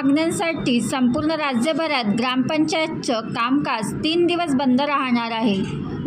मागण्यांसाठी संपूर्ण राज्यभरात ग्रामपंचायतचं कामकाज तीन दिवस बंद राहणार आहे.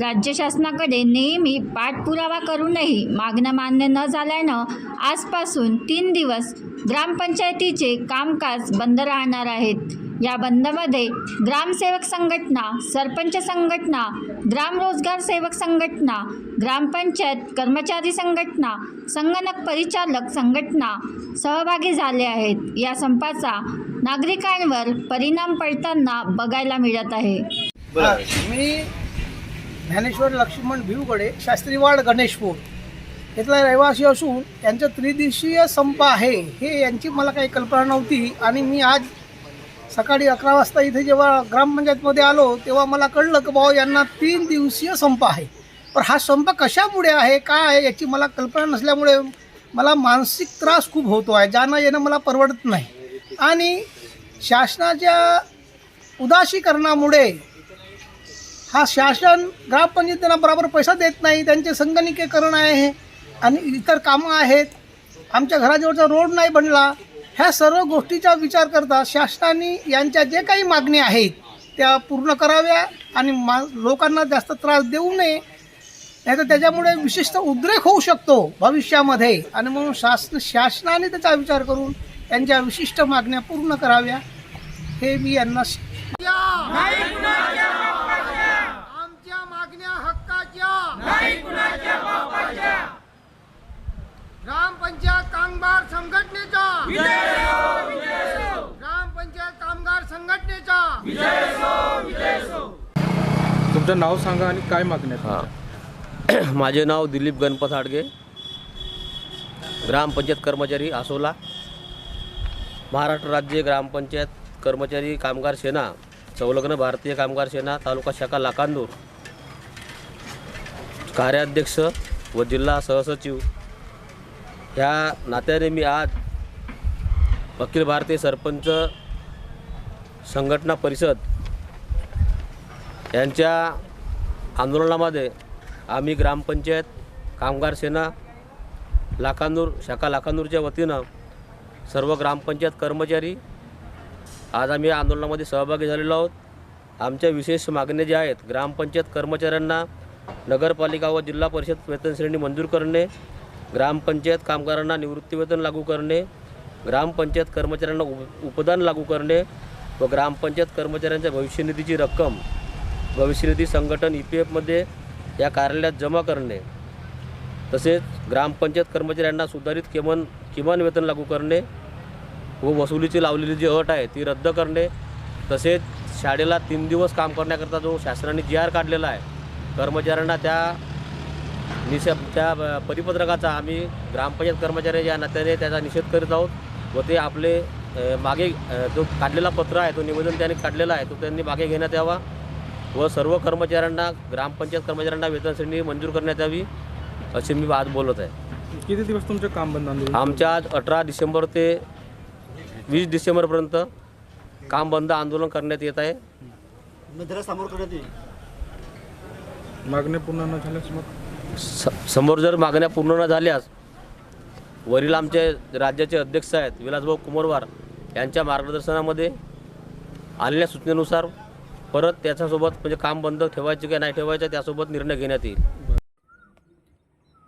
राज्य शासनाकडे नेहमी पाठपुरावा करूनही मागणं मान्य न झाल्यानं आजपासून तीन दिवस ग्रामपंचायतीचे कामकाज बंद राहणार आहेत. या बंदमध्ये ग्रामसेवक संघटना सरपंच संघटना ग्राम रोजगार सेवक संघटना ग्रामपंचायत कर्मचारी संघटना संगणक परिचालक संघटना सहभागी झाले आहेत. या संपाचा नागरिकांवर परिणाम पडताना बघायला मिळत आहे. हा, मी ज्ञानेश्वर लक्ष्मण भिवगडे शास्त्रीवाड गणेशपूर इथला रहिवासी असून यांचं त्रिदिवसीय संप आहे. हे यांची मला काही कल्पना नव्हती आणि मी आज सकाळी अकरा वाजता इथे जेव्हा ग्रामपंचायतमध्ये आलो तेव्हा मला कळलं की बाबा यांना तीन दिवसीय संप आहे. पण हा संप कशामुळे आहे काय आहे याची मला कल्पना नसल्यामुळे मला मानसिक त्रास खूप होतो आहे. जाणं येणं मला परवडत नाही. आणि शासनाच्या उदासीकरणामुळे हा शासन ग्रामपंचायतींना बराबर पैसा देत नाही त्यांचे संगणकीकरण आहे आणि इतर कामं आहेत. आमच्या घराजवळचा रोड नाही बनला. ह्या सर्व गोष्टीचा विचार करता शासनाने यांच्या जे काही मागण्या आहेत त्या पूर्ण कराव्या आणि मा लोकांना जास्त त्रास देऊ नये. नाही तर त्याच्यामुळे विशिष्ट उद्रेक होऊ शकतो भविष्यामध्ये. आणि म्हणून शासन शासनाने त्याचा विचार करून त्यांच्या विशिष्ट मागण्या पूर्ण कराव्या हे मी यांना आमच्या मागण्या हक्काच्या! ग्रामपंचायत कामगार संघटनेचा! ग्रामपंचायत कामगार संघटनेचा! तुमचं नाव सांगा आणि काय मागण्या हां. माझे नाव दिलीप गणपत हाडगे. ग्रामपंचायत कर्मचारी आसोला. महाराष्ट्र राज्य ग्रामपंचायत कर्मचारी कामगार सेना संलग्न भारतीय कामगार सेना तालुका शाखा लाकांदूर कार्याध्यक्ष व जिल्हा सहसचिव. ह्या नात्याने मी आज अखिल भारतीय सरपंच संघटना परिषद यांच्या आंदोलनामध्ये आम्ही ग्रामपंचायत कामगार सेना लाखांदूर शाखा लाखांदूरच्या वतीनं सर्व ग्रामपंचायत कर्मचारी आज आम्ही या आंदोलनामध्ये सहभागी झालेलो आहोत. आमच्या विशेष मागण्या ज्या आहेत ग्रामपंचायत कर्मचाऱ्यांना नगरपालिका व जिल्हा परिषद वेतन श्रेणी मंजूर करणे ग्रामपंचायत कामगारांना निवृत्तीवेतन लागू करणे ग्रामपंचायत कर्मचाऱ्यांना उप उपदान लागू करणे व ग्रामपंचायत कर्मचाऱ्यांच्या भविष्यनिधीची रक्कम भविष्यनिधी संघटन ई पी एफमध्ये या कार्यालयात जमा करणे. तसेच ग्रामपंचायत कर्मचाऱ्यांना सुधारित किमान किमान वेतन लागू करणे व वसुलीची लावलेली जी अट आहे ती रद्द करणे तसेच शाळेला तीन दिवस काम करण्याकरता जो शासनाने जी आर काढलेला आहे कर्मचाऱ्यांना त्या निषेध त्या परिपत्रकाचा आम्ही ग्रामपंचायत कर्मचारी या नात्याने त्याचा निषेध करीत आहोत व ते आपले मागे जो काढलेला पत्र आहे तो निवेदन त्यांनी काढलेला आहे तो त्यांनी मागे घेण्यात यावा व सर्व कर्मचाऱ्यांना ग्रामपंचायत कर्मचाऱ्यांना वेतनश्रेणी मंजूर करण्यात यावी. असे मी आज बोलत आहे. किती दिवस तुमचं काम बंद आंदोलन आमच्या आज अठरा डिसेंबर ते वीस डिसेंबरपर्यंत काम बंद आंदोलन करण्यात येत आहे. मागण्या पूर्ण न झाल्यास मग? स समोर जर मागण्या पूर्ण न झाल्यास वरील आमचे राज्याचे अध्यक्ष आहेत विलासभाऊ कुमारवार यांच्या मार्गदर्शनामध्ये आलेल्या सूचनेनुसार परत त्याच्यासोबत म्हणजे काम बंद ठेवायचे की नाही ठेवायचं त्यासोबत निर्णय घेण्यात येईल.